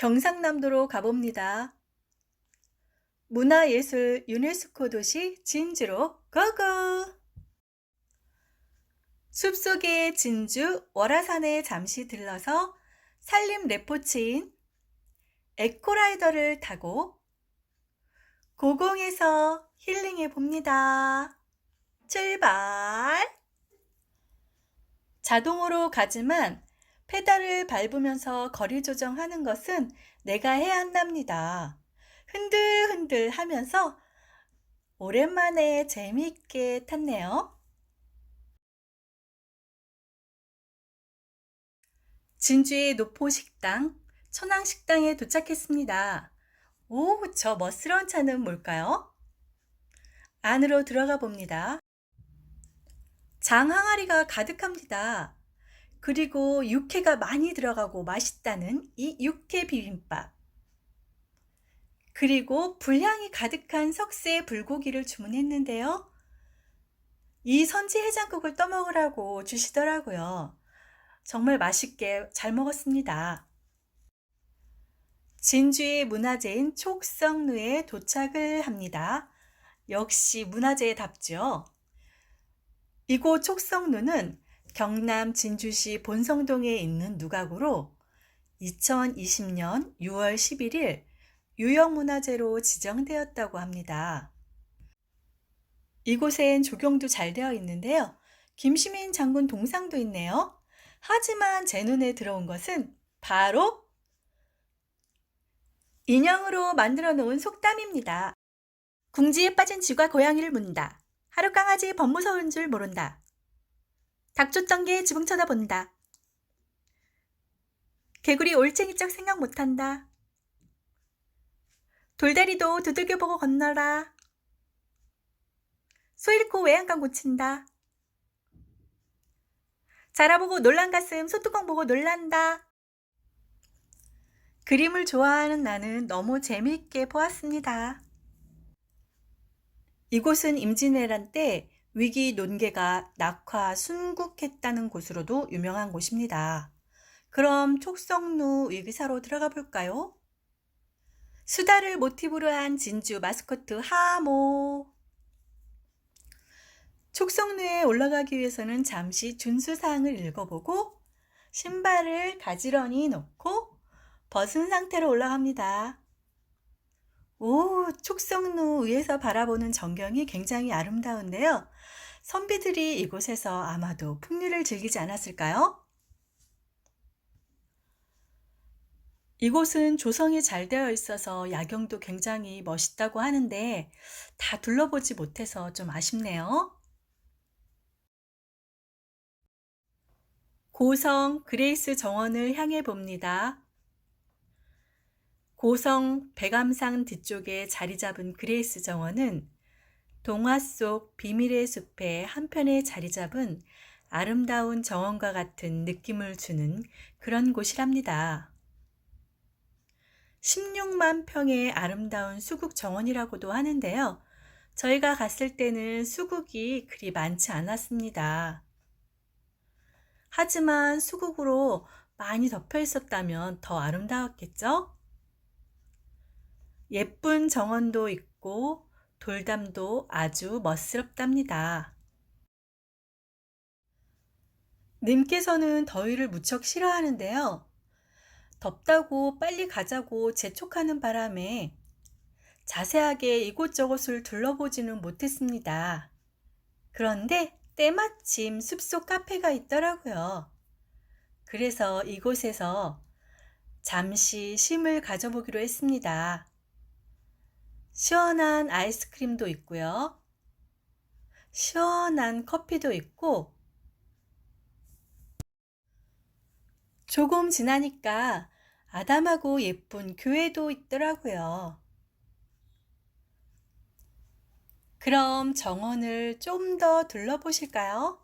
경상남도로 가봅니다. 문화예술 유네스코 도시 진주로 고고! 숲속의 진주 월화산에 잠시 들러서 산림 레포츠인 에코라이더를 타고 고공에서 힐링해 봅니다. 출발! 자동으로 가지만 페달을 밟으면서 거리 조정하는 것은 내가 해야 한답니다. 흔들흔들 하면서 오랜만에 재미있게 탔네요. 진주의 노포식당, 천왕식당에 도착했습니다. 오, 저 멋스러운 차는 뭘까요? 안으로 들어가 봅니다. 장 항아리가 가득합니다. 그리고 육회가 많이 들어가고 맛있다는 이 육회 비빔밥. 그리고 불향이 가득한 석쇠 불고기를 주문했는데요. 이 선지 해장국을 떠먹으라고 주시더라고요. 정말 맛있게 잘 먹었습니다. 진주의 문화재인 촉성루에 도착을 합니다. 역시 문화재답죠. 이곳 촉성루는 경남 진주시 본성동에 있는 누각으로 2020년 6월 11일 유형문화재로 지정되었다고 합니다. 이곳엔 조경도 잘 되어 있는데요. 김시민 장군 동상도 있네요. 하지만 제 눈에 들어온 것은 바로 인형으로 만들어 놓은 속담입니다. 궁지에 빠진 쥐가 고양이를 문다. 하루 강아지 범 무서운 줄 모른다. 닭 쫓던 게 지붕 쳐다본다. 개구리 올챙이 쩍 생각 못한다. 돌다리도 두들겨 보고 건너라. 소 잃고 외양간 고친다. 자라보고 놀란 가슴 소뚜껑 보고 놀란다. 그림을 좋아하는 나는 너무 재미있게 보았습니다. 이곳은 임진왜란 때 위기 논개가 낙화 순국했다는 곳으로도 유명한 곳입니다. 그럼 촉성루 위기사로 들어가 볼까요? 수다를 모티브로 한 진주 마스코트 하모. 촉성루에 올라가기 위해서는 잠시 준수사항을 읽어보고 신발을 가지런히 놓고 벗은 상태로 올라갑니다. 오, 촉성루 위에서 바라보는 전경이 굉장히 아름다운데요. 선비들이 이곳에서 아마도 풍류를 즐기지 않았을까요? 이곳은 조성이 잘 되어 있어서 야경도 굉장히 멋있다고 하는데 다 둘러보지 못해서 좀 아쉽네요. 고성 그레이스 정원을 향해 봅니다. 고성 백암산 뒤쪽에 자리 잡은 그레이스 정원은 동화 속 비밀의 숲의 한편에 자리 잡은 아름다운 정원과 같은 느낌을 주는 그런 곳이랍니다. 16만 평의 아름다운 수국 정원이라고도 하는데요. 저희가 갔을 때는 수국이 그리 많지 않았습니다. 하지만 수국으로 많이 덮여 있었다면 더 아름다웠겠죠? 예쁜 정원도 있고 돌담도 아주 멋스럽답니다. 님께서는 더위를 무척 싫어하는데요. 덥다고 빨리 가자고 재촉하는 바람에 자세하게 이곳저곳을 둘러보지는 못했습니다. 그런데 때마침 숲속 카페가 있더라고요. 그래서 이곳에서 잠시 쉼을 가져보기로 했습니다. 시원한 아이스크림도 있고요. 시원한 커피도 있고 조금 지나니까 아담하고 예쁜 교회도 있더라고요. 그럼 정원을 좀 더 둘러보실까요?